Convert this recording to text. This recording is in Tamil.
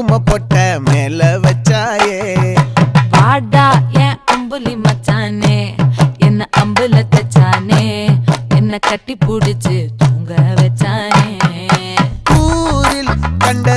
குங்கும பொட்ட மேல வச்சாயே. பாடா என் அம்புலி மச்சானே என்ன அம்புல தச்சானே என்ன கட்டி பிடிச்சு தூங்க வச்சானே. ஊரில் கண்ட